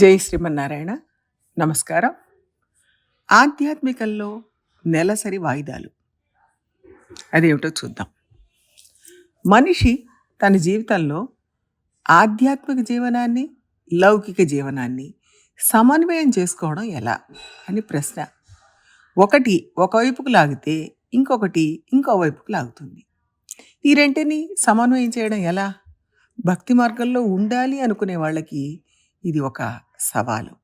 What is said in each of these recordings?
జై శ్రీమన్నారాయణ. నమస్కారం. ఆధ్యాత్మికంలో నెలసరి వాయిదాలు. అదేమిటో చూద్దాం. మనిషి తన జీవితంలో ఆధ్యాత్మిక జీవనాన్ని లౌకిక జీవనాన్ని సమన్వయం చేసుకోవడం ఎలా? అని ప్రశ్న. ఒకటి ఒకవైపుకు లాగితే ఇంకొకటి ఇంకో వైపుకు లాగుతుంది. ఈ రెంటిని సమన్వయం చేయడం ఎలా? భక్తి మార్గంలో ఉండాలి అనుకునే వాళ్ళకి ఇది ఒక సవాలు.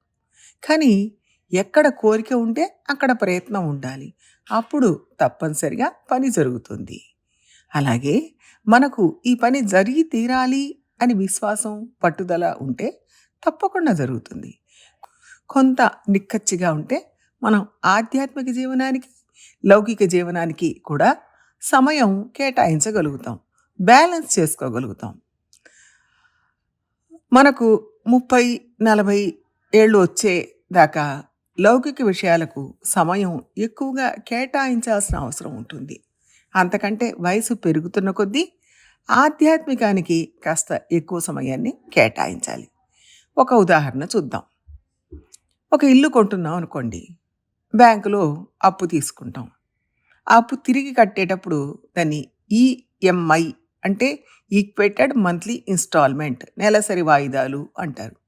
కానీ ఎక్కడ కోరిక ఉంటే అక్కడ ప్రయత్నం ఉండాలి. అప్పుడు తప్పనిసరిగా పని జరుగుతుంది. అలాగే మనకు ఈ పని జరిగి తీరాలి అని విశ్వాసం పట్టుదల ఉంటే తప్పకుండా జరుగుతుంది. కొంత నిక్కచ్చిగా ఉంటే మనం ఆధ్యాత్మిక జీవనానికి లౌకిక జీవనానికి కూడా సమయం కేటాయించగలుగుతాం. బ్యాలెన్స్ చేసుకోగలుగుతాం. మనకు ముప్పై నలభై ఏళ్ళు వచ్చే దాకా లౌకిక విషయాలకు సమయం ఎక్కువగా కేటాయించాల్సిన అవసరం ఉంటుంది. అంతకంటే వయసు పెరుగుతున్న కొద్దీ ఆధ్యాత్మికానికి కాస్త ఎక్కువ సమయాన్ని కేటాయించాలి. ఒక ఉదాహరణ చూద్దాం. ఒక ఇల్లు కొంటున్నాం అనుకోండి. బ్యాంకులో అప్పు తీసుకుంటాం. ఆ అప్పు తిరిగి కట్టేటప్పుడు దాన్ని ఈఎంఐ అంటే ఈక్వేటెడ్ మంత్లీ ఇన్స్టాల్మెంట్ నెలసరి వాయిదాలు అంటారు.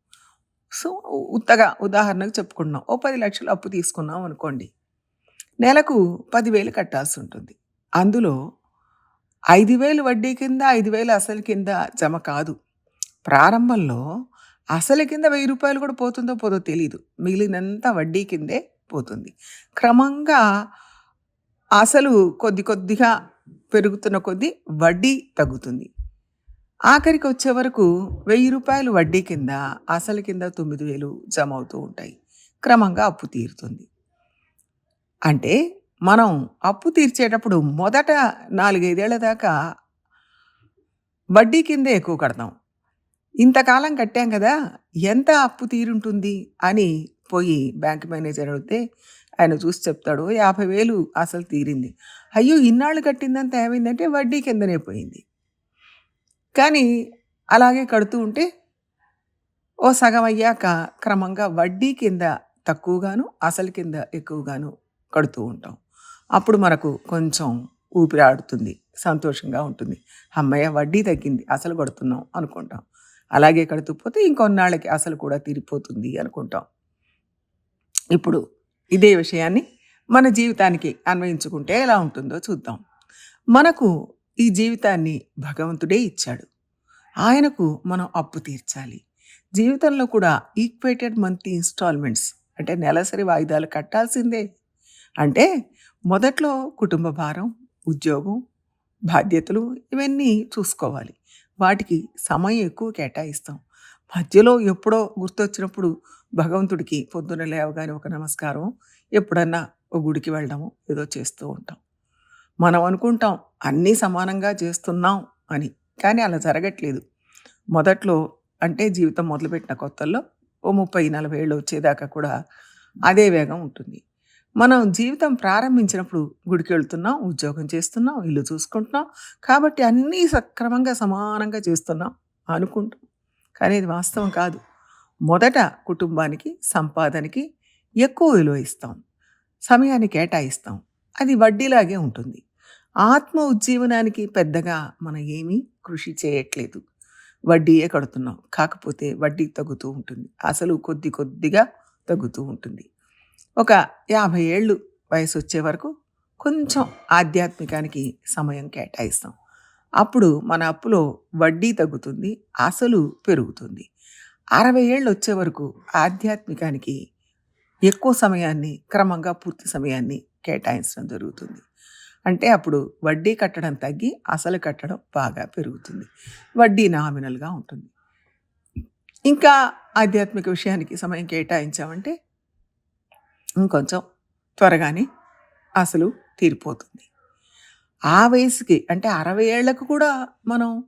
సో ఉత్తగా ఉదాహరణకు చెప్పుకుంటున్నాం. ఓ పది లక్షలు అప్పు తీసుకున్నాం అనుకోండి. నెలకు పదివేలు కట్టాల్సి ఉంటుంది అందులో ఐదు వేలు వడ్డీ కింద ఐదు వేలు అసలు కింద జమ కాదు. ప్రారంభంలో అసలు కింద వెయ్యి రూపాయలు కూడా పోతుందో పోదో తెలియదు మిగిలినంత వడ్డీ కిందే పోతుంది. క్రమంగా అసలు కొద్ది కొద్దిగా పెరుగుతున్న కొద్దీ వడ్డీ తగ్గుతుంది. ఆఖరికి వచ్చే వరకు వెయ్యి రూపాయలు వడ్డీ కింద అసలు కింద తొమ్మిది వేలు జమ అవుతూ ఉంటాయి. క్రమంగా అప్పు తీరుతుంది. అంటే మనం అప్పు తీర్చేటప్పుడు మొదట నాలుగైదేళ్ళ దాకా వడ్డీ కిందే ఎక్కువ కడతాం. ఇంతకాలం కట్టాం కదా ఎంత అప్పు తీరుంటుంది అని పోయి బ్యాంక్ మేనేజర్ అడిగితే ఆయన చూసి చెప్తాడు యాభై వేలు అసలు తీరింది. అయ్యో ఇన్నాళ్ళు కట్టిందంతా ఏమైందంటే వడ్డీ కిందనే పోయింది. కానీ అలాగే కడుతూ ఉంటే ఓ సగం అయ్యాక క్రమంగా వడ్డీ కింద తక్కువగాను అసలు కింద ఎక్కువగాను కడుతూ ఉంటాం. అప్పుడు మనకు కొంచెం ఊపిరాడుతుంది సంతోషంగా ఉంటుంది. అమ్మయ్య వడ్డీ తగ్గింది అసలు కడుతున్నాం అనుకుంటాం. అలాగే కడుతూ పోతే ఇంకొన్నాళ్ళకి అసలు కూడా తీరిపోతుంది అనుకుంటాం. ఇప్పుడు ఇదే విషయాన్ని మన జీవితానికి అన్వయించుకుంటే ఎలా ఉంటుందో చూద్దాం. మనకు ఈ జీవితాన్ని భగవంతుడే ఇచ్చాడు. ఆయనకు మనం అప్పు తీర్చాలి. జీవితంలో కూడా ఈక్వేటెడ్ మంత్లీ ఇన్స్టాల్మెంట్స్ అంటే నెలసరి వాయిదాలు కట్టాల్సిందే. అంటే మొదట్లో కుటుంబ భారం ఉద్యోగం బాధ్యతలు ఇవన్నీ చూసుకోవాలి. వాటికి సమయం ఎక్కువ కేటాయిస్తాం. మధ్యలో ఎప్పుడో గుర్తొచ్చినప్పుడు భగవంతుడికి పొద్దున లేవగానే ఒక నమస్కారం ఎప్పుడన్నా ఒక గుడికి వెళ్ళడము ఏదో చేస్తూ ఉంటాం. మనం అనుకుంటాం అన్నీ సమానంగా చేస్తున్నాం అని కానీ అలా జరగట్లేదు. మొదట్లో అంటే జీవితం మొదలుపెట్టిన కొత్తల్లో ఓ ముప్పై నలభై ఏళ్ళు వచ్చేదాకా కూడా అదే వేగం ఉంటుంది. మనం జీవితం ప్రారంభించినప్పుడు గుడికి వెళ్తున్నాం ఉద్యోగం చేస్తున్నాం ఇల్లు చూసుకుంటున్నాం కాబట్టి అన్నీ సక్రమంగా సమానంగా చేస్తున్నాం అనుకుంటాం. కానీ ఇది వాస్తవం కాదు. మొదట కుటుంబానికి సంపాదనకి ఎక్కువ విలువ ఇస్తాం. సమయాన్ని కేటాయిస్తాం. అది వడ్డీలాగే ఉంటుంది. ఆత్మ ఉజ్జీవనానికి పెద్దగా మనం ఏమీ కృషి చేయట్లేదు. వడ్డీయే కడుతున్నాం. కాకపోతే వడ్డీ తగ్గుతూ ఉంటుంది. అసలు కొద్ది కొద్దిగా తగ్గుతూ ఉంటుంది. ఒక యాభై ఏళ్ళు వయసు వచ్చే వరకు కొంచెం ఆధ్యాత్మికానికి సమయం కేటాయిస్తాం. అప్పుడు మన అప్పులో వడ్డీ తగ్గుతుంది అసలు పెరుగుతుంది. అరవై ఏళ్ళు వచ్చే వరకు ఆధ్యాత్మికానికి ఎక్కువ సమయాన్ని క్రమంగా పూర్తి సమయాన్ని కేటాయించడం జరుగుతుంది. అంటే అప్పుడు వడ్డీ కట్టడం తగ్గి అసలు కట్టడం బాగా పెరుగుతుంది. వడ్డీ నామినల్గా ఉంటుంది. ఇంకా ఆధ్యాత్మిక విషయానికి సమయం కేటాయించామంటే ఇంకొంచెం త్వరగానే అసలు తీరిపోతుంది. ఆ వయసుకి అంటే అరవై ఏళ్ళకు కూడా మనం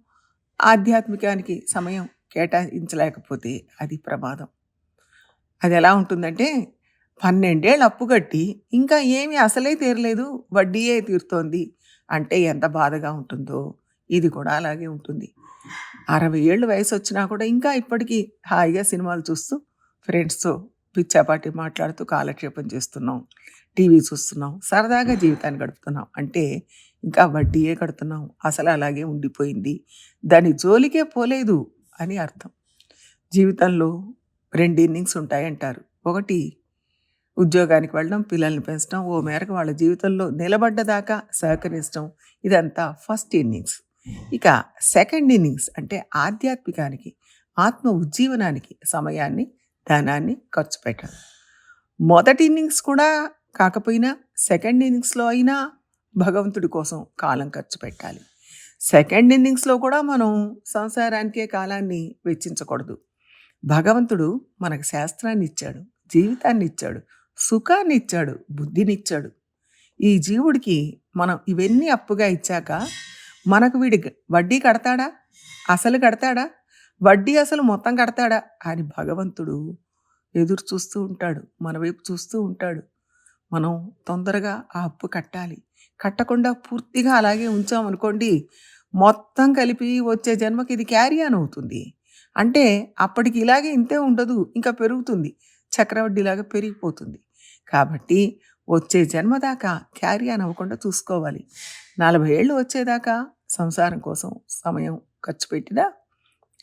ఆధ్యాత్మికానికి సమయం కేటాయించలేకపోతే అది ప్రమాదం. అది ఎలా ఉంటుందంటే పన్నెండేళ్ళు అప్పు కట్టి ఇంకా ఏమి అసలే తీరలేదు వడ్డీయే తీరుతోంది అంటే ఎంత బాధగా ఉంటుందో ఇది కూడా అలాగే ఉంటుంది అరవై ఏళ్ళు వయసు వచ్చినా కూడా ఇంకా ఇప్పటికీ హాయిగా సినిమాలు చూస్తూ ఫ్రెండ్స్‌తో పిచ్చాపాటి మాట్లాడుతూ కాలక్షేపం చేస్తున్నాం. టీవీ చూస్తున్నాం. సరదాగా జీవితాన్ని గడుపుతున్నాం. అంటే ఇంకా వడ్డీయే కడుతున్నాం. అసలు అలాగే ఉండిపోయింది. దాని జోలికే పోలేదు అని అర్థం. జీవితంలో రెండు ఇన్నింగ్స్ ఉంటాయంటారు. ఒకటి ఉద్యోగానికి వెళ్ళడం, పిల్లల్ని పెంచడం, ఓ మేరకు వాళ్ళ జీవితంలో నిలబడ్డదాకా సహకరించడం ఇదంతా ఫస్ట్ ఇన్నింగ్స్. ఇక సెకండ్ ఇన్నింగ్స్ అంటే ఆధ్యాత్మికానికి, ఆత్మ ఉజ్జీవనానికి సమయాన్ని, ధనాన్ని ఖర్చు పెట్టడం. మొదటి ఇన్నింగ్స్ కూడా కాకపోయినా సెకండ్ ఇన్నింగ్స్‌లో అయినా భగవంతుడి కోసం కాలం ఖర్చు పెట్టాలి. సెకండ్ ఇన్నింగ్స్‌లో కూడా మనం సంసారానికే కాలాన్ని వెచ్చించకూడదు. భగవంతుడు మనకు శాస్త్రాన్ని ఇచ్చాడు జీవితాన్ని ఇచ్చాడు సుఖాన్నిచ్చాడు, బుద్ధినిచ్చాడు. ఈ జీవుడికి మనం ఇవన్నీ అప్పుగా ఇచ్చాక మనకు వీడి వడ్డీ కడతాడా? అసలు కడతాడా? వడ్డీ, అసలు మొత్తం కడతాడా? అని భగవంతుడు ఎదురు చూస్తూ ఉంటాడు. మన వైపు చూస్తూ ఉంటాడు. మనం తొందరగా ఆ అప్పు కట్టాలి. కట్టకుండా పూర్తిగా అలాగే ఉంచామనుకోండి, మొత్తం కలిపి వచ్చే జన్మకి ఇది క్యారీ అని అవుతుంది. అంటే అప్పటికి ఇలాగే ఇంతే ఉండదు. ఇంకా పెరుగుతుంది. చక్రవడ్డీలాగా పెరిగిపోతుంది. కాబట్టి వచ్చే జన్మ దాకా క్యారీ అవ్వకుండా చూసుకోవాలి. 40 ఏళ్ళు వచ్చేదాకా సంసారం కోసం సమయం ఖర్చు పెట్టినా,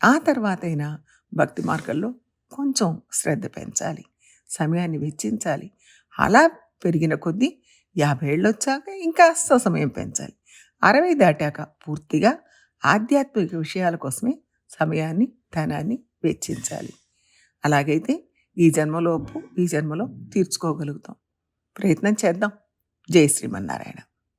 ఆ తర్వాతైనా భక్తి మార్గంలో కొంచెం శ్రద్ధ పెంచాలి. సమయాన్ని వెచ్చించాలి. అలా పెరిగిన కొద్దీ యాభై ఏళ్ళు వచ్చాక ఇంకాస్త సమయం పెంచాలి. 60 దాటాక పూర్తిగా ఆధ్యాత్మిక విషయాల కోసమే సమయాన్ని, ధనాన్ని వెచ్చించాలి. అలాగైతే ఈ జన్మలోపు ఈ జన్మలో తీర్చుకోగలుగుతాం. ప్రయత్నం చేద్దాం. జై శ్రీమన్నారాయణ.